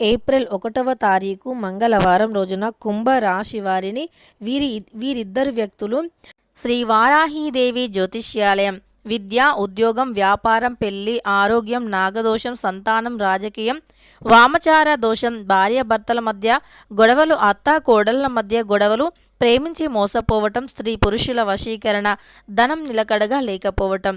April ఒకటవ తారీఖు మంగళవారం రోజున కుంభ రాశి వారిని వీరి వీరిద్దరు వ్యక్తులు శ్రీ వారాహీదేవి జ్యోతిష్యాలయం విద్య ఉద్యోగం వ్యాపారం పెళ్ళి ఆరోగ్యం నాగదోషం సంతానం రాజకీయం వామచార దోషం భార్యాభర్తల మధ్య గొడవలు అత్త కోడళ్ళ మధ్య గొడవలు ప్రేమించి మోసపోవటం స్త్రీ పురుషుల వశీకరణ ధనం నిలకడగా లేకపోవటం.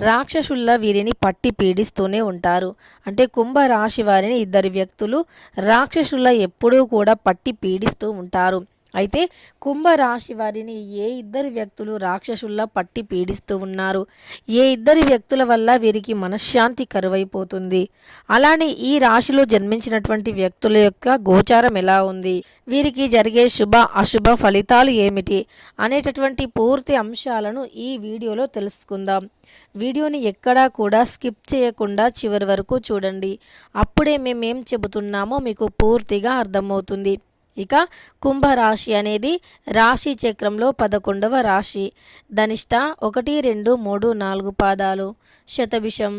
రాక్షసుల్లా వీరిని పట్టి పీడిస్తూనే ఉంటారు. అంటే కుంభ రాశి వారిని ఇద్దరు వ్యక్తులు రాక్షసుల్లా ఎప్పుడూ కూడా పట్టి పీడిస్తూ ఉంటారు. అయితే కుంభరాశి వారిని ఏ ఇద్దరు వ్యక్తులు రాక్షసుల్లా పట్టి పీడిస్తూ ఉన్నారు? ఏ ఇద్దరు వ్యక్తుల వల్ల వీరికి మనశ్శాంతి కరువైపోతుంది? అలానే ఈ రాశిలో జన్మించినటువంటి వ్యక్తుల యొక్క గోచారం ఎలా ఉంది? వీరికి జరిగే శుభ అశుభ ఫలితాలు ఏమిటి? అనేటటువంటి పూర్తి అంశాలను ఈ వీడియోలో తెలుసుకుందాం. వీడియోని ఎక్కడా కూడా స్కిప్ చేయకుండా చివరి వరకు చూడండి. అప్పుడే మేమేం చెబుతున్నామో మీకు పూర్తిగా అర్థమవుతుంది. ఇక కుంభరాశి అనేది రాశి చక్రంలో పదకొండవ రాశి. ధనిష్ట ఒకటి రెండు మూడు నాలుగు పాదాలు. శతభిషం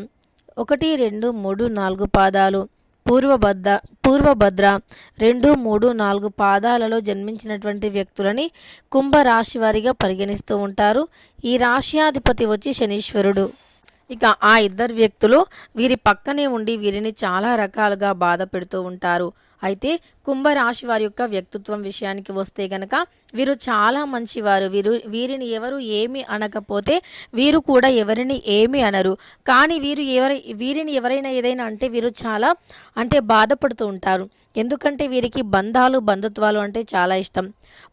ఒకటి రెండు మూడు నాలుగు పాదాలు. పూర్వభద్ర పూర్వభద్ర రెండు మూడు నాలుగు పాదాలలో జన్మించినటువంటి వ్యక్తులని కుంభరాశి వారిగా పరిగణిస్తూ ఉంటారు. ఈ రాశ్యాధిపతి వచ్చి శనీశ్వరుడు. ఇక ఆ ఇద్దరు వ్యక్తులు వీరి పక్కనే ఉండి వీరిని చాలా రకాలుగా బాధ పెడుతూ ఉంటారు. అయితే కుంభరాశి వారి యొక్క వ్యక్తిత్వం విషయానికి వస్తే గనక వీరు చాలా మంచివారు. వీరు వీరిని ఎవరు ఏమి అనకపోతే వీరు కూడా ఎవరిని ఏమి అనరు. కానీ వీరు ఎవరి వీరిని ఎవరైనా ఏదైనా అంటే వీరు చాలా అంటే బాధపడుతూ ఉంటారు. ఎందుకంటే వీరికి బంధాలు బంధుత్వాలు అంటే చాలా ఇష్టం.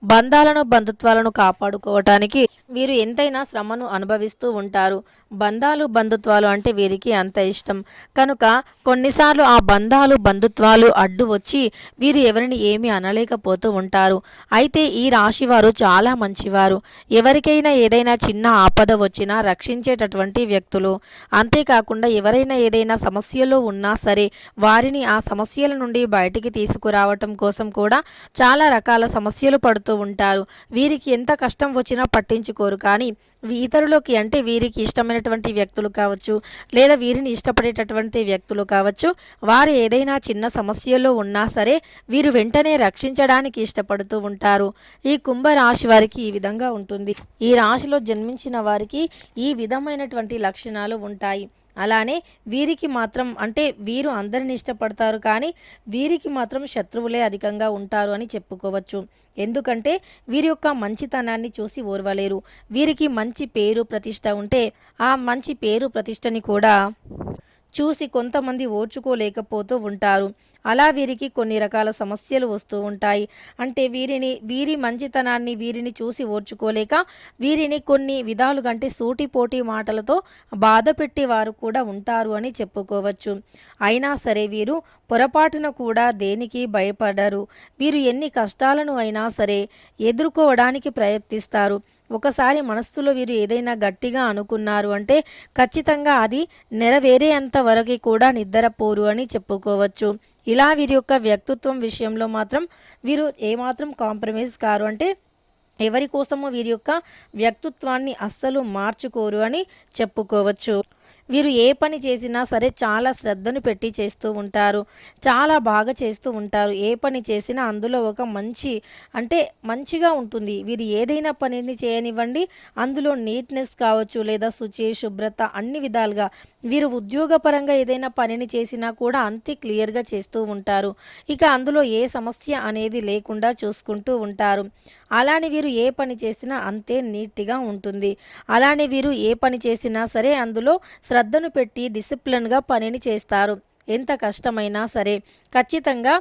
బంధాలను బంధుత్వాలను కాపాడుకోవటానికి వీరు ఎంతైనా శ్రమను అనుభవిస్తూ ఉంటారు. బంధాలు బంధుత్వాలు అంటే వీరికి అంత ఇష్టం. కనుక కొన్నిసార్లు ఆ బంధాలు బంధుత్వాలు అడ్డు వచ్చి వీరు ఎవరిని ఏమీ అనలేకపోతూ ఉంటారు. అయితే ఈ రాశివారు చాలా మంచివారు. ఎవరికైనా ఏదైనా చిన్న ఆపద వచ్చినా రక్షించేటటువంటి వ్యక్తులు. అంతేకాకుండా ఎవరైనా ఏదైనా సమస్యలో ఉన్నా సరే వారిని ఆ సమస్యల నుండి బయటికి తీసుకురావటం కోసం కూడా చాలా రకాల సమస్యలు పడుతూ ఉంటారు. వీరికి ఎంత కష్టం వచ్చినా పట్టించుకోరు. కానీ ఇతరులకి అంటే వీరికి ఇష్టమైనటువంటి వ్యక్తులు కావచ్చు లేదా వీరిని ఇష్టపడేటటువంటి వ్యక్తులు కావచ్చు వారు ఏదైనా చిన్న సమస్యలో ఉన్నా సరే వీరు వెంటనే రక్షించడానికి ఇష్టపడుతూ ఉంటారు. ఈ కుంభ రాశి వారికి ఈ విధంగా ఉంటుంది. ఈ రాశిలో జన్మించిన వారికి ఈ విధమైనటువంటి లక్షణాలు ఉంటాయి. అలానే వీరికి మాత్రం అంటే వీరు అందరిని ఇష్టపడతారు కానీ వీరికి మాత్రం శత్రువులే అధికంగా ఉంటారు అని చెప్పుకోవచ్చు. ఎందుకంటే వీరి యొక్క మంచితనాన్ని చూసి ఓర్వలేరు. వీరికి మంచి పేరు ప్రతిష్ట ఉంటే ఆ మంచి పేరు ప్రతిష్టని కూడా చూసి కొంతమంది ఓర్చుకోలేకపోతూ ఉంటారు. అలా వీరికి కొన్ని రకాల సమస్యలు వస్తూ ఉంటాయి. అంటే వీరిని వీరి మంచితనాన్ని వీరిని చూసి ఓర్చుకోలేక వీరిని కొన్ని విధాలుగా అంటే సూటిపోటి మాటలతో బాధ వారు కూడా ఉంటారు అని చెప్పుకోవచ్చు. అయినా సరే వీరు పొరపాటున కూడా దేనికి భయపడరు. వీరు ఎన్ని కష్టాలను అయినా సరే ఎదుర్కోవడానికి ప్రయత్నిస్తారు. ఒకసారి మనస్సులో వీరు ఏదైనా గట్టిగా అనుకున్నారు అంటే ఖచ్చితంగా అది నెరవేరేంత వరకు కూడా నిద్రపోరు అని చెప్పుకోవచ్చు. ఇలా వీరి యొక్క వ్యక్తిత్వం విషయంలో మాత్రం వీరు ఏమాత్రం కాంప్రమైజ్ కారు అంటే ఎవరి కోసమో వీరి యొక్క వ్యక్తిత్వాన్ని అస్సలు మార్చుకోరు అని చెప్పుకోవచ్చు. వీరు ఏ పని చేసినా సరే చాలా శ్రద్ధను పెట్టి చేస్తూ ఉంటారు. చాలా బాగా చేస్తూ ఉంటారు. ఏ పని చేసినా అందులో ఒక మంచి అంటే మంచిగా ఉంటుంది. వీరు ఏదైనా పనిని చేయనివ్వండి. అందులో నీట్నెస్ కావచ్చు లేదా శుచి శుభ్రత అన్ని విధాలుగా. వీరు ఉద్యోగపరంగా ఏదైనా పనిని చేసినా కూడా అంతే క్లియర్గా చేస్తూ ఉంటారు. ఇక అందులో ఏ సమస్య అనేది లేకుండా చూసుకుంటూ ఉంటారు. అలానే వీరు ఏ పని చేసినా అంతే నీట్గా ఉంటుంది. అలానే వీరు ఏ పని చేసినా సరే అందులో శ్రద్ధను పెట్టి డిసిప్లిన్గా పనిని చేస్తారు. ఎంత కష్టమైనా సరే ఖచ్చితంగా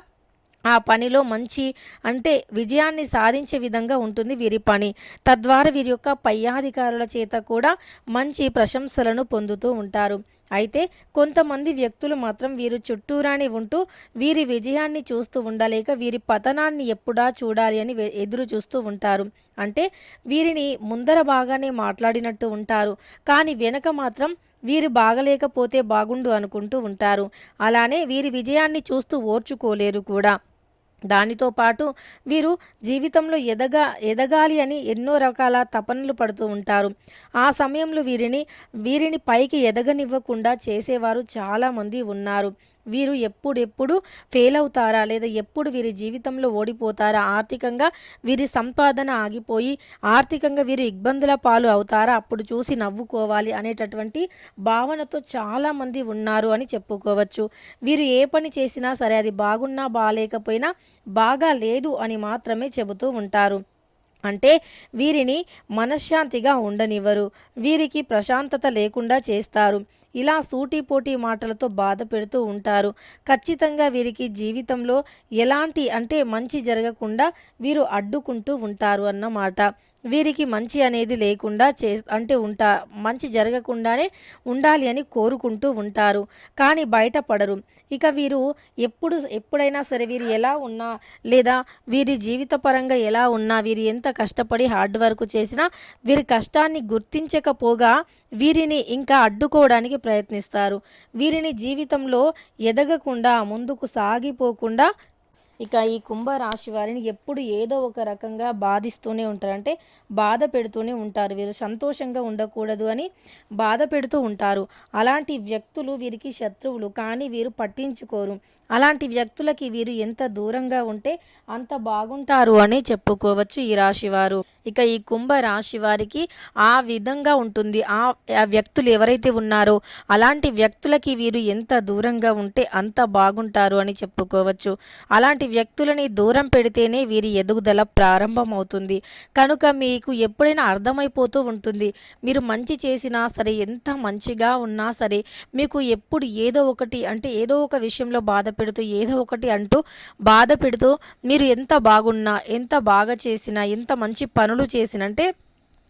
ఆ పనిలో మంచి అంటే విజయాన్ని సాధించే విధంగా ఉంటుంది వీరి పని. తద్వారా వీరి యొక్క పై అధికారుల చేత కూడా మంచి ప్రశంసలను పొందుతూ ఉంటారు. అయితే కొంతమంది వ్యక్తులు మాత్రం వీరు చుట్టూరాని ఉంటూ వీరి విజయాన్ని చూస్తూ ఉండలేక వీరి పతనాన్ని ఎప్పుడా చూడాలి అని ఎదురు చూస్తూ ఉంటారు. అంటే వీరిని ముందర బాగానే మాట్లాడినట్టు ఉంటారు. కానీ వెనక మాత్రం వీరు బాగలేకపోతే బాగుండు అనుకుంటూ ఉంటారు. అలానే వీరి విజయాన్ని చూస్తూ ఓర్చుకోలేరు కూడా. దానితో పాటు వీరు జీవితంలో ఎదగా ఎదగాలి అని ఎన్నో రకాల తపనలు పడుతూ ఉంటారు. ఆ సమయంలో వీరిని వీరిని పైకి ఎదగనివ్వకుండా చేసేవారు చాలామంది ఉన్నారు. వీరు ఎప్పుడెప్పుడు ఫెయిల్ అవుతారా లేదా ఎప్పుడు వీరి జీవితంలో ఓడిపోతారా? ఆర్థికంగా వీరి సంపాదన ఆగిపోయి ఆర్థికంగా వీరు ఇబ్బందుల పాలు అవుతారా? అప్పుడు చూసి నవ్వుకోవాలి అనేటటువంటి భావనతో చాలామంది ఉన్నారు అని చెప్పుకోవచ్చు. వీరు ఏ పని చేసినా సరే అది బాగున్నా బాగాలేకపోయినా బాగా లేదు అని మాత్రమే చెబుతూ ఉంటారు. అంటే వీరిని మనశ్శాంతిగా ఉండనివ్వరు. వీరికి ప్రశాంతత లేకుండా చేస్తారు. ఇలా సూటిపోటీ మాటలతో బాధ పెడుతూ ఉంటారు. ఖచ్చితంగా వీరికి జీవితంలో ఎలాంటి అంటే మంచి జరగకుండా వీరు అడ్డుకుంటూ ఉంటారు అన్నమాట. వీరికి మంచి అనేది లేకుండా చే అంటే ఉంటా మంచి జరగకుండానే ఉండాలి అని కోరుకుంటూ ఉంటారు. కానీ బయటపడరు. ఇక వీరు ఎప్పుడు ఎప్పుడైనా సరే వీరు ఎలా ఉన్నా లేదా వీరి జీవితపరంగా ఎలా ఉన్నా వీరు ఎంత కష్టపడి హార్డ్ వర్క్ చేసినా వీరి కష్టాన్ని గుర్తించకపోగా వీరిని ఇంకా అడ్డుకోవడానికి ప్రయత్నిస్తారు. వీరిని జీవితంలో ఎదగకుండా ముందుకు సాగిపోకుండా ఇక ఈ కుంభరాశి వారిని ఎప్పుడు ఏదో ఒక రకంగా బాధిస్తూనే ఉంటారు. అంటే బాధ పెడుతూనే ఉంటారు. వీరు సంతోషంగా ఉండకూడదు అని బాధ పెడుతూ ఉంటారు. అలాంటి వ్యక్తులు వీరికి శత్రువులు కానీ వీరు పట్టించుకోరు. అలాంటి వ్యక్తులకి వీరు ఎంత దూరంగా ఉంటే అంత బాగుంటారు అని చెప్పుకోవచ్చు ఈ రాశి వారు ఇక ఈ కుంభ రాశి వారికి ఆ విధంగా ఉంటుంది. ఆ ఆ వ్యక్తులు ఎవరైతే ఉన్నారో అలాంటి వ్యక్తులకి వీరు ఎంత దూరంగా ఉంటే అంత బాగుంటారు అని చెప్పుకోవచ్చు. అలాంటి వ్యక్తులని దూరం పెడితేనే వీరి ఎదుగుదల ప్రారంభమవుతుంది. కనుక మీకు ఎప్పుడైనా అర్థమైపోతూ ఉంటుంది మీరు మంచి చేసినా సరే ఎంత మంచిగా ఉన్నా సరే మీకు ఎప్పుడు ఏదో ఒకటి అంటే ఏదో ఒక విషయంలో బాధ పెడుతూ ఏదో ఒకటి అంటూ బాధ పెడుతూ మీరు ఎంత బాగున్నా ఎంత బాగా చేసినా ఎంత మంచి పనులు చేసినంటే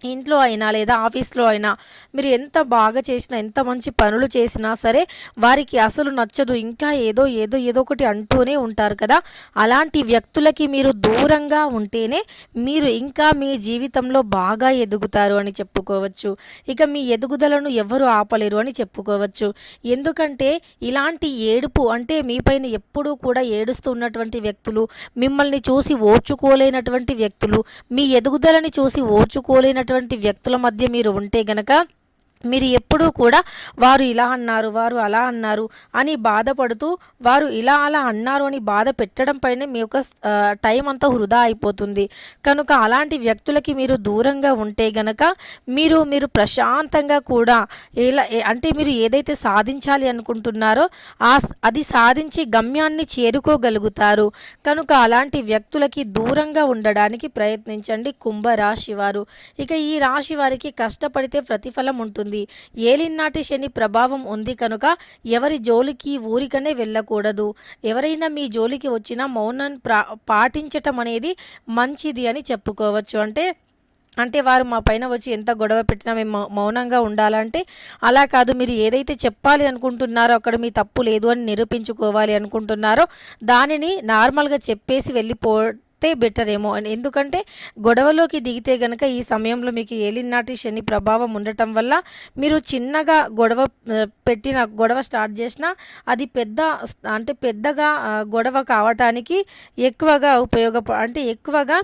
ఇంట్లో అయినా లేదా ఆఫీస్లో అయినా మీరు ఎంత బాగా చేసినా ఎంత మంచి పనులు చేసినా సరే వారికి అసలు నచ్చదు. ఇంకా ఏదో ఏదో ఏదో ఒకటి అంటూనే ఉంటారు కదా. అలాంటి వ్యక్తులకి మీరు దూరంగా ఉంటేనే మీరు ఇంకా మీ జీవితంలో బాగా ఎదుగుతారు అని చెప్పుకోవచ్చు. ఇక మీ ఎదుగుదలను ఎవరు ఆపలేరు అని చెప్పుకోవచ్చు. ఎందుకంటే ఇలాంటి ఏడుపు అంటే మీపైన ఎప్పుడూ కూడా ఏడుస్తూ ఉన్నటువంటి వ్యక్తులు మిమ్మల్ని చూసి ఓర్చుకోలేనటువంటి వ్యక్తులు మీ ఎదుగుదలని చూసి ఓర్చుకోలేనటువంటి వ్యక్తుల మధ్య మీరు ఉంటే గనక మీరు ఎప్పుడూ కూడా వారు ఇలా అన్నారు వారు అలా అన్నారు అని బాధపడుతూ వారు ఇలా అలా అన్నారు అని బాధ పెట్టడం పైన మీ యొక్క టైం అంతా వృధా అయిపోతుంది. కనుక అలాంటి వ్యక్తులకి మీరు దూరంగా ఉంటే గనక మీరు మీరు ప్రశాంతంగా కూడా ఎలా అంటే మీరు ఏదైతే సాధించాలి అనుకుంటున్నారో ఆ అది సాధించి గమ్యాన్ని చేరుకోగలుగుతారు. కనుక అలాంటి వ్యక్తులకి దూరంగా ఉండడానికి ప్రయత్నించండి కుంభరాశి వారు. ఇక ఈ రాశి వారికి కష్టపడితే ప్రతిఫలం ఉంటుంది. ఏలినాటి శని ప్రభావం ఉంది కనుక ఎవరి జోలికి ఊరికనే వెళ్ళకూడదు. ఎవరైనా మీ జోలికి వచ్చినా మౌనం ప్రా పాటించటం అనేది మంచిది అని చెప్పుకోవచ్చు. అంటే అంటే వారు మా పైన వచ్చి ఎంత గొడవ పెట్టినా మేము మౌనంగా ఉండాలంటే అలా కాదు. మీరు ఏదైతే చెప్పాలి అనుకుంటున్నారో అక్కడ మీ తప్పు లేదు అని నిరూపించుకోవాలి అనుకుంటున్నారో దానిని నార్మల్గా చెప్పేసి వెళ్ళిపో తే బెటర్ ఏమో. అని ఎందుకంటే గొడవలోకి దిగితే గనక ఈ సమయంలో మీకు ఏలినాటి శని ప్రభావం ఉండటం వల్ల మీరు చిన్నగా గొడవ పెట్టిన గొడవ స్టార్ట్ చేసినా అది పెద్ద అంటే పెద్దగా గొడవ కావటానికి ఎక్కువగా ఉపయోగ అంటే ఎక్కువగా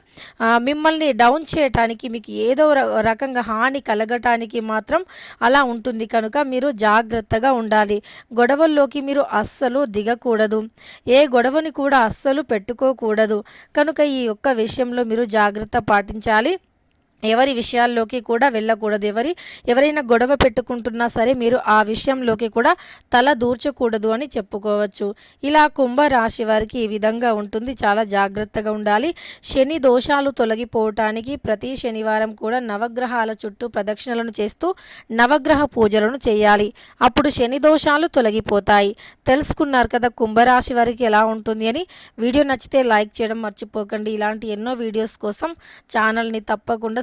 మిమ్మల్ని డౌన్ చేయటానికి మీకు ఏదో రకంగా హాని కలగటానికి మాత్రం అలా ఉంటుంది కనుక మీరు జాగ్రత్తగా ఉండాలి. గొడవల్లోకి మీరు అస్సలు దిగకూడదు. ఏ గొడవని కూడా అస్సలు పెట్టుకోకూడదు. కనుక ఈ ఒక్క విషయంలో మీరు జాగ్రత్త పాటించాలి. ఎవరి విషయాల్లోకి కూడా వెళ్ళకూడదు. ఎవరి ఎవరైనా గొడవ పెట్టుకుంటున్నా సరే మీరు ఆ విషయంలోకి కూడా తల దూర్చకూడదు అని చెప్పుకోవచ్చు. ఇలా కుంభ రాశి వారికి ఈ విధంగా ఉంటుంది. చాలా జాగ్రత్తగా ఉండాలి. శని దోషాలు తొలగిపోవటానికి ప్రతి శనివారం కూడా నవగ్రహాల చుట్టూ ప్రదక్షిణలను చేస్తూ నవగ్రహ పూజలను చేయాలి. అప్పుడు శని దోషాలు తొలగిపోతాయి. తెలుసుకున్నారు కదా కుంభరాశి వారికి ఎలా ఉంటుంది అని. వీడియో నచ్చితే లైక్ చేయడం మర్చిపోకండి. ఇలాంటి ఎన్నో వీడియోస్ కోసం ఛానల్ని తప్పకుండా